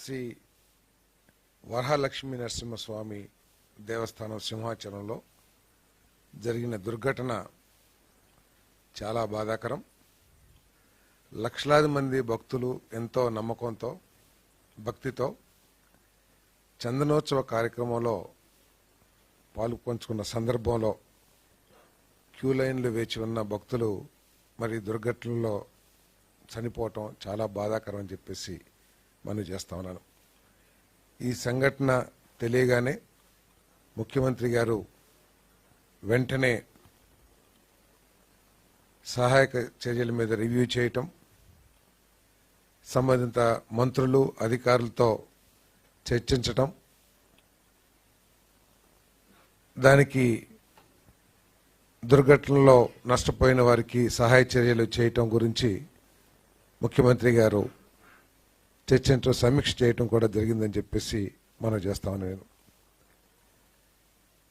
శ్రీ వరహాలక్ష్మీ నరసింహస్వామి దేవస్థానం సింహాచలంలో జరిగిన దుర్ఘటన చాలా బాధాకరం. లక్షలాది మంది భక్తులు ఎంతో నమ్మకంతో భక్తితో చందనోత్సవ కార్యక్రమంలో పాల్పంచుకున్న సందర్భంలో క్యూ లైన్లు వేచి ఉన్న భక్తులు మరి దుర్ఘటనలో చనిపోవటం చాలా బాధాకరం అని చెప్పేసి మనం చేస్తా ఉన్నాను. ఈ సంఘటన తెలియగానే ముఖ్యమంత్రి గారు వెంటనే సహాయక చర్యల మీద రివ్యూ చేయటం సంబంధిత మంత్రులు అధికారులతో చర్చించటం దానికి దుర్ఘటనలో నష్టపోయిన వారికి సహాయ చర్యలు చేయటం గురించి ముఖ్యమంత్రి గారు చర్చించడం సమీక్ష చేయటం కూడా జరిగిందని చెప్పేసి మనం చేస్తామని నేను